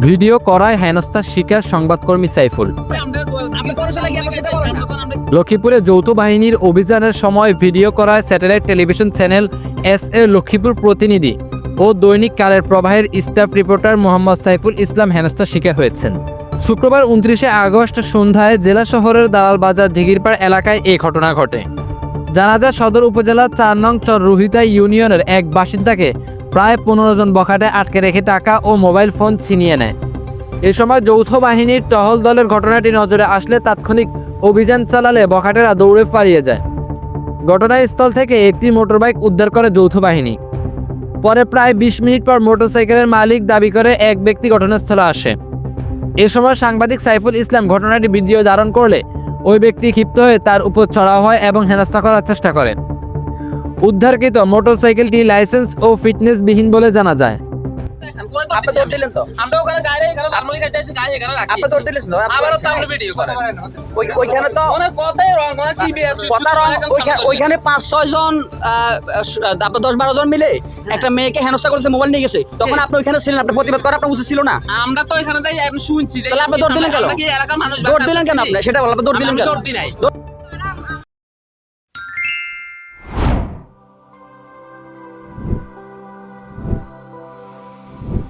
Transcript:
Video করায় হেনস্থার শিকার সংবাদকর্মী সাইফুল। লক্ষ্মীপুরে যৌথ বাহিনীর অভিযানের সময় ভিডিও করায় satellite television channel S A Lakshmipur প্রতিনিধি ও দৈনিক কালের প্রবাহের স্টাফ রিপোর্টার মোহাম্মদ সাইফুল ইসলাম হেনস্থার শিকার হয়েছেন। শুক্রবার উনত্রিশে আগস্ট সন্ধ্যায় জেলা শহরের দালাল বাজার দিঘিরপাড় এলাকায় এই ঘটনা ঘটে। জানা যায় সদর উপজেলার চার নং চর রুহিতা ইউনিয়নের এক বাসিন্দাকে প্রায় পনেরো জন বখাটে আটকে রেখে টাকা ও মোবাইল ফোন ছিনিয়ে নেয়। এ সময় যৌথ বাহিনীর টহল দলের ঘটনাটি নজরে আসলে তাৎক্ষণিক অভিযান চালালে বখাটেরা দৌড়ে পালিয়ে যায়। ঘটনাস্থল থেকে একটি মোটরবাইক উদ্ধার করে যৌথ বাহিনী। পরে প্রায় বিশ মিনিট পর মোটরসাইকেলের মালিক দাবি করে এক ব্যক্তি ঘটনাস্থলে আসে। এ সময় সাংবাদিক সাইফুল ইসলাম ঘটনাটি ভিডিও ধারণ করলে ওই ব্যক্তি ক্ষিপ্ত হয়ে তার উপর চড়াও হয় এবং হেনস্থা করার চেষ্টা করেন। উদ্ধারকৃত মোটরসাইকেলটি লাইসেন্স ও ফিটনেসবিহীন বলে জানা যায়। ওইখানে ওইখানে পাঁচ ছয় জন আহ, দশ বারো জন মিলে একটা মেয়েকে হেনস্থা করেছে মোবাইল নিয়ে গেছে। তখন আপনি ওইখানে ছিলেন আপনি প্রতিবাদ করা আপনার উচিত ছিল না? আমরা তো এখানে শুনছি। তাহলে আপনি দৌড় দিলেন কেন? আমরা কি এলাকার মানুষ দৌড় দিলেন কেন আপনি? সেটা আপনি দিলেন কেন। দৌড়-